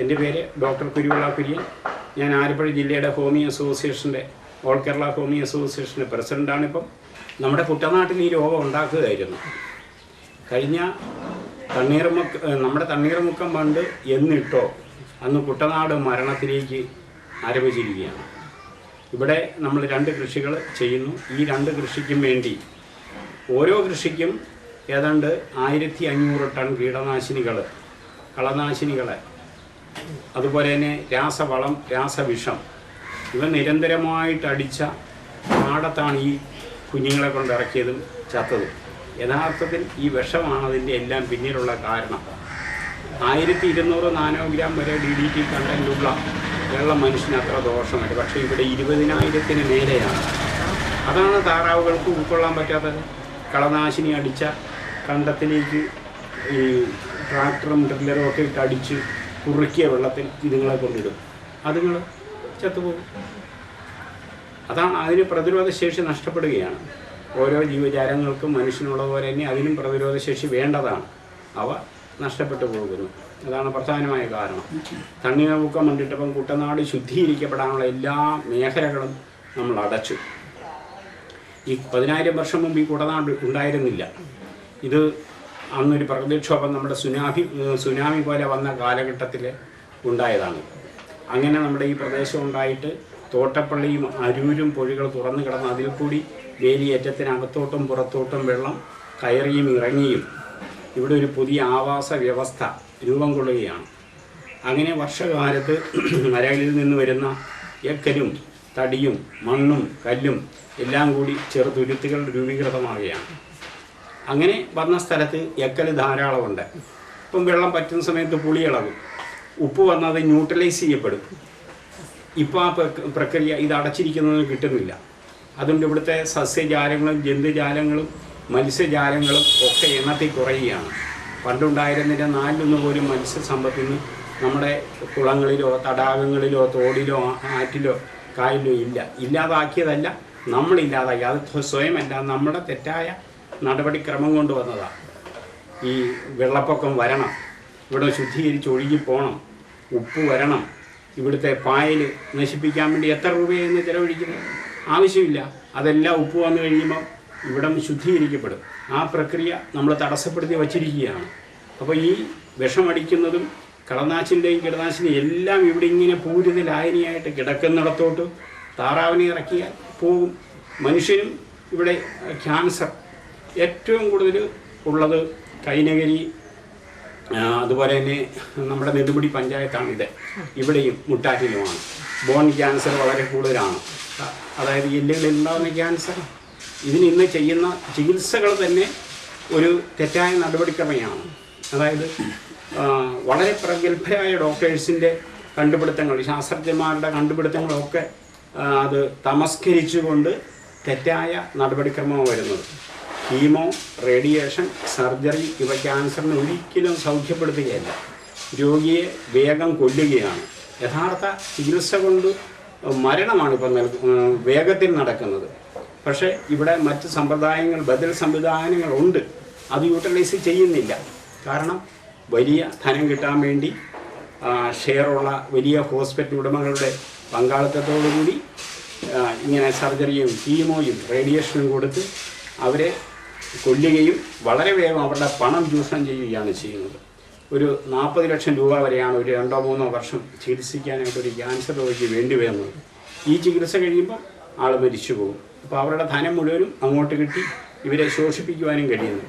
എന്റെ പേര് ഡോക്ടർ കുരുവിള കുര്യൻ ഞാൻ ആലപ്പുഴ ജില്ലയുടെ ഹോമി അസോസിയേഷന്റെ ഓൾ കേരള ഹോമിയോ അസോസിയേഷന്റെ പ്രസിഡന്റാണിപ്പം നമ്മുടെ കുട്ടനാട്ടിൽ ഈ രോഗം ഉണ്ടാക്കുകയായിരുന്നു. കഴിഞ്ഞ തണ്ണീർമുക്ക് നമ്മുടെ തണ്ണീർമുക്കം പണ്ട് എന്നിട്ടോ അന്ന് കുട്ടനാട് മരണത്തിലേക്ക് ആരംഭിച്ചിരിക്കുകയാണ്. ഇവിടെ നമ്മൾ രണ്ട് കൃഷികൾ ചെയ്യുന്നു. ഈ രണ്ട് കൃഷിക്കും വേണ്ടി ഓരോ കൃഷിക്കും ഏതാണ്ട് ആയിരത്തി അഞ്ഞൂറ് ടൺ കീടനാശിനികൾ കളനാശിനികളെ അതുപോലെ തന്നെ രാസവളം രാസവിഷം. ഇവ നിരന്തരമായിട്ട് അടിച്ച പാടത്താണ് ഈ കുഞ്ഞുങ്ങളെ കൊണ്ട് ഇറക്കിയതും ചത്തതും. യഥാർത്ഥത്തിൽ ഈ വിഷമാണ് അതിന്റെ എല്ലാം പിന്നിലുള്ള കാരണം. ആയിരത്തി ഇരുന്നൂറ് നാനോ ഗ്രാം വരെ ഡി ഡി ടി കണ്ടന്റുള്ള വെള്ളം മനുഷ്യന് അത്ര ദോഷമല്ല. പക്ഷേ ഇവിടെ ഇരുപതിനായിരത്തിന് മേലെയാണ്. അതാണ് താറാവുകൾക്ക് ഉൾക്കൊള്ളാൻ പറ്റാത്തത്. കളനാശിനി അടിച്ച കണ്ടത്തിലേക്ക് ഈ ട്രാക്ടറും ട്രില്ലറും ഒക്കെ ഇട്ട് അടിച്ച് കുറുക്കിയ വെള്ളത്തിൽ ഇതുങ്ങളെ കൊണ്ടിടും. അതുങ്ങൾ ചത്തുപോകും. അതാണ് അതിന് പ്രതിരോധ ശേഷി നഷ്ടപ്പെടുകയാണ്. ഓരോ ജീവജാലങ്ങൾക്കും മനുഷ്യനുള്ളതുപോലെ തന്നെ അതിനും പ്രതിരോധ ശേഷി വേണ്ടതാണ്. അവ നഷ്ടപ്പെട്ടു പോകുന്നു. അതാണ് പ്രധാനമായ കാരണം. തണ്ണീർമുക്കം കണ്ടിട്ടപ്പം കുട്ടനാട് ശുദ്ധീകരിക്കപ്പെടാനുള്ള എല്ലാ മേഖലകളും നമ്മൾ അടച്ചു. ഈ പതിനായിരം വർഷം മുമ്പ് ഈ കുടനാട് ഉണ്ടായിരുന്നില്ല. ഇത് അന്നൊരു പ്രകൃതിക്ഷോഭം നമ്മുടെ സുനാമി സുനാമി പോലെ വന്ന കാലഘട്ടത്തിൽ ഉണ്ടായതാണ്. അങ്ങനെ നമ്മുടെ ഈ പ്രദേശം ഉണ്ടായിട്ട് തോട്ടപ്പള്ളിയും അരൂരും പൊഴികൾ തുറന്നു കിടന്ന് അതിൽ കൂടി വേലിയേറ്റത്തിനകത്തോട്ടും പുറത്തോട്ടും വെള്ളം കയറിയും ഇറങ്ങിയും ഇവിടെ ഒരു പുതിയ ആവാസ വ്യവസ്ഥ രൂപം കൊള്ളുകയാണ്. അങ്ങനെ വർഷകാലത്ത് മരകളിൽ നിന്ന് വരുന്ന എക്കലും തടിയും മണ്ണും കല്ലും എല്ലാം കൂടി ചെറുതുരുത്തുകൾ രൂപീകൃതമാവുകയാണ്. അങ്ങനെ വന്ന സ്ഥലത്ത് എക്കൽ ധാരാളമുണ്ട്. ഇപ്പം വെള്ളം പറ്റുന്ന സമയത്ത് പുളി ഇളകും. ഉപ്പ് വന്നത് ന്യൂട്രലൈസ് ചെയ്യപ്പെടും. ഇപ്പോൾ ആ പ്രക്രിയ ഇത് അടച്ചിരിക്കുന്നതിന് കിട്ടുന്നില്ല. അതുകൊണ്ട് ഇവിടുത്തെ സസ്യജാലങ്ങളും ജന്തുജാലങ്ങളും മത്സ്യജാലങ്ങളും ഒക്കെ എണ്ണത്തിൽ കുറയുകയാണ്. പണ്ടുണ്ടായിരുന്നതിന്റെ നാലിലൊന്ന് പോലും മത്സ്യസമ്പത്തിന് നമ്മുടെ കുളങ്ങളിലോ തടാകങ്ങളിലോ തോടിലോ ആറ്റിലോ കായലിലോ ഇല്ല. ഇല്ലാതാക്കിയതല്ല. നമ്മളില്ലാതാക്കി. അത് സ്വയമല്ല. നമ്മുടെ തെറ്റായ നടപടിക്രമം കൊണ്ടുവന്നതാണ് ഈ വെള്ളപ്പൊക്കം വരണം ഇവിടെ ശുദ്ധീകരിച്ച് ഒഴുകി പോകണം ഉപ്പ് വരണം ഇവിടുത്തെ പായൽ നശിപ്പിക്കാൻ വേണ്ടി എത്ര രൂപയെന്ന് ചിലവഴിക്കുന്നത്? ആവശ്യമില്ല. അതെല്ലാം ഉപ്പ് വന്നു കഴിയുമ്പോൾ ഇവിടം ശുദ്ധീകരിക്കപ്പെടും. ആ പ്രക്രിയ നമ്മൾ തടസ്സപ്പെടുത്തി വച്ചിരിക്കുകയാണ്. അപ്പോൾ ഈ വിഷമടിക്കുന്നതും കളനാശിന്റെയും കീടനാശിന്റെയും എല്ലാം ഇവിടെ ഇങ്ങനെ പൂരിത ലായനിയായിട്ട് കിടക്കുന്നിടത്തോട്ട് താറാവിനെ ഇറക്കിയാൽ പോകും മനുഷ്യനും ഇവിടെ ക്യാൻസർ ഏറ്റവും കൂടുതൽ ഉള്ളത് കൈനഗരി അതുപോലെ തന്നെ നമ്മുടെ നെടുമുടി പഞ്ചായത്താണ് ഇത്. ഇവിടെയും മുട്ടാറ്റിലുമാണ്. ബോൺ ക്യാൻസർ വളരെ കൂടുതലാണ്. അതായത് എല്ലുകളിൽ ഉണ്ടാകുന്ന ക്യാൻസർ ഇതിന് ഇന്ന് ചെയ്യുന്ന ചികിത്സകൾ തന്നെ ഒരു തെറ്റായ നടപടിക്രമയാണ്. അതായത് വളരെ പ്രഗത്ഭരായ ഡോക്ടേഴ്സിന്റെ കണ്ടുപിടുത്തങ്ങൾ ശാസ്ത്രജ്ഞന്മാരുടെ കണ്ടുപിടുത്തങ്ങളൊക്കെ അത് തമസ്കരിച്ചുകൊണ്ട് തെറ്റായ നടപടിക്രമമാണ് വരുന്നത്. കീമോ റേഡിയേഷൻ സർജറി ഇവ ക്യാൻസറിനെ ഒരിക്കലും സൗഖ്യപ്പെടുത്തുകയല്ല. രോഗിയെ വേഗം കൊല്ലുകയാണ്. യഥാർത്ഥ ചികിത്സ കൊണ്ട് മരണമാണ് ഇപ്പം നൽ വേഗത്തിൽ നടക്കുന്നത്. പക്ഷേ ഇവിടെ മറ്റ് സമ്പ്രദായങ്ങൾ ബദൽ സംവിധാനങ്ങളുണ്ട്. അത് യൂട്ടിലൈസ് ചെയ്യുന്നില്ല. കാരണം വലിയ ധനം കിട്ടാൻ വേണ്ടി ഷെയറുള്ള വലിയ ഹോസ്പിറ്റൽ ഉടമകളുടെ പങ്കാളിത്തത്തോടുകൂടി ഇങ്ങനെ സർജറിയും കീമോയും റേഡിയേഷനും കൊടുത്ത് അവരെ കൊല്ലുകയും വളരെ വേഗം അവരുടെ പണം ചൂഷണം ചെയ്യുകയാണ് ചെയ്യുന്നത്. ഒരു നാൽപ്പത് ലക്ഷം രൂപ വരെയാണ് ഒരു രണ്ടോ മൂന്നോ വർഷം ചികിത്സിക്കാനായിട്ട് ഒരു ക്യാൻസർ രോഗിക്ക് വേണ്ടി വരുന്നത്. ഈ ചികിത്സ കഴിയുമ്പോൾ ആൾ മരിച്ചു പോകും അപ്പോൾ അവരുടെ ധനം മുഴുവനും അങ്ങോട്ട് കിട്ടി ഇവരെ ശോഷിപ്പിക്കുവാനും കഴിയുന്നു.